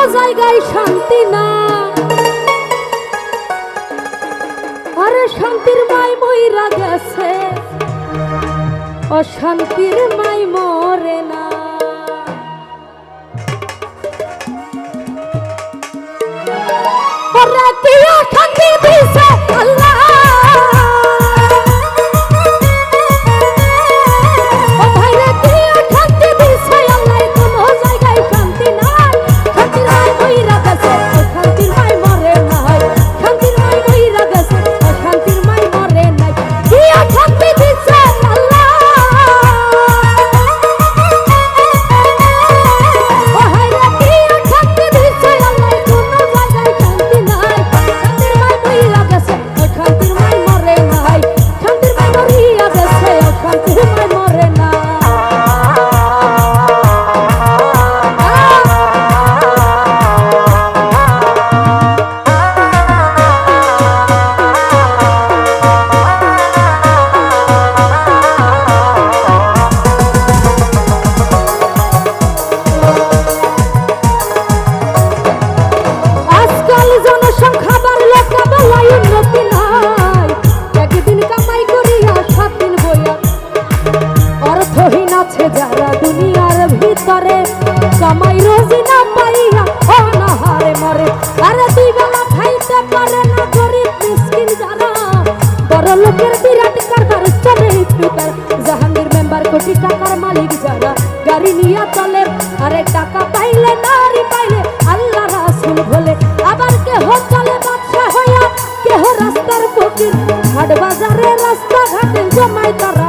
কোনো জায়গায় শান্তি না। আরে শান্তির মাই মইরা গেছে অশান্তির মাই মরে না। আল্লাহ মৃত্যু তার জাহাঙ্গীর মেম্বার কোটি টাকার মালিক যারা। গাড়ি নিয়ে চলে, আরে টাকা পাইলে, নারী পাইলে, আল্লাহ রাসুল বলে আবার কেহ চলে বাদশা হইয়া, কেহ রাস্তার ফকির। হাট বাজারে রাস্তাঘাটে জমায় তারা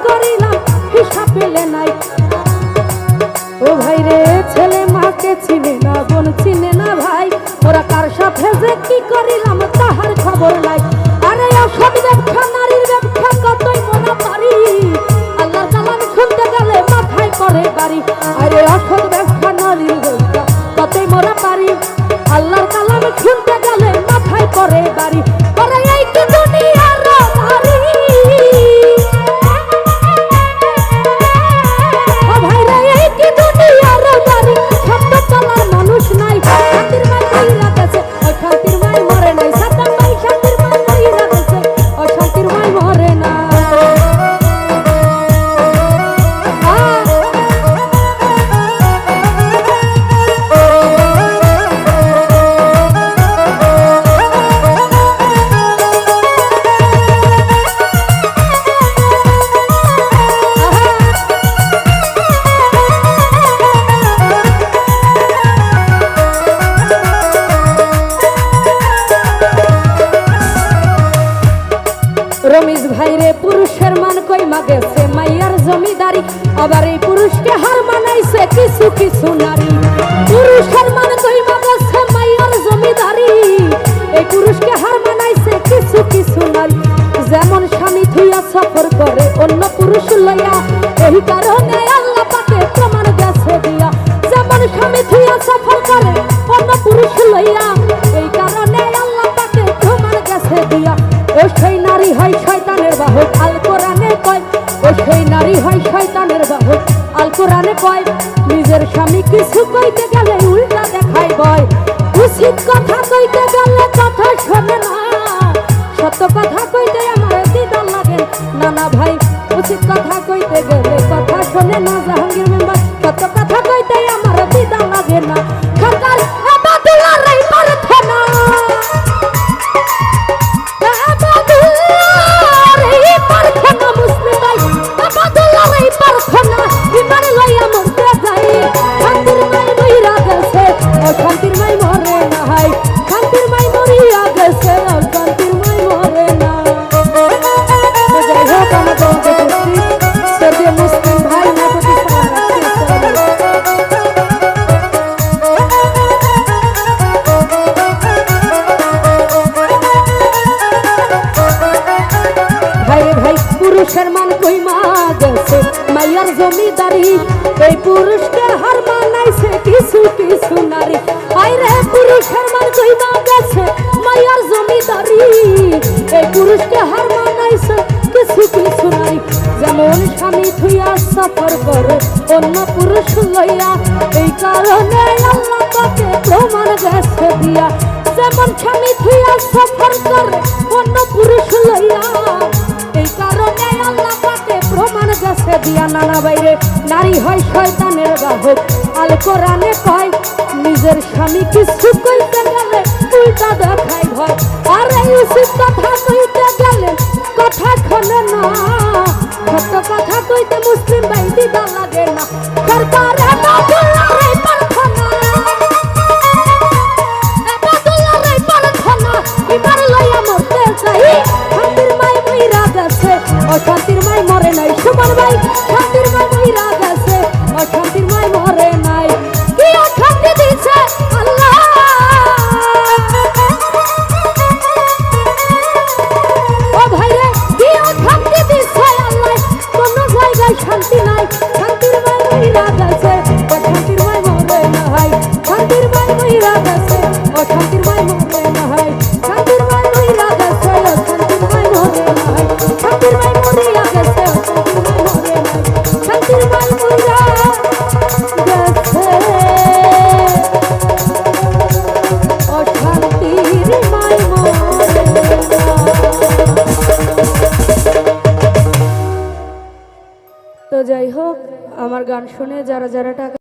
পারি। আরে অখন ব্যাখ্যা নলিন গল্প তাতে মরা পারি। আল্লাহর কালামে শুনতে নারী। আবার এই পুরুষকে হার মানাইছে কিছু কিছু নারী। নিজের স্বামী কিছু কইতে গেলে উল্টা দেখাই বয় উচিত কথা কইতে গেলে কথা শোনে না। সত্য কথা কইতে আমার দিদার লাগে। না না ভাই, উচিত কথা কইতে গেলে কথা শোনে না। জাহাঙ্গীর পুরুষকে হার মানাইছে কিছু কিছু নারী। আই রে পুরুষের মান কই মা গেছে মাইয়ার জমিদারি। এই পুরুষকে হার মানাইছে কিছু কিছু নারী। যেমন স্বামী থুইয়া সফর করে, অন্য পুরুষ লইয়া। এই কারণে আল্লাহ তাকে প্রমাণ গেছে দিয়া। যেমন স্বামী থুইয়া সফর করে, অন্য পুরুষ লইয়া। এই কারণে আল্লাহ প্রমাণ গেছে দিয়া নানা বাইরে। নারী হয় শয়তানের বাহক আল কোরআনে কয়, নিজের স্বামী কিছু কইতে গেলে উল্টা দেখাই ভয়। আর এই কথা কইতে গেলে কথা খনে না। সত্য কথা কইতে মুসলিম ভাই লাগে না। সরকারে অশান্তির নাই। কি অশান্তি দিছে আল্লাহ? আমার গান শুনে যারা যারা টাকা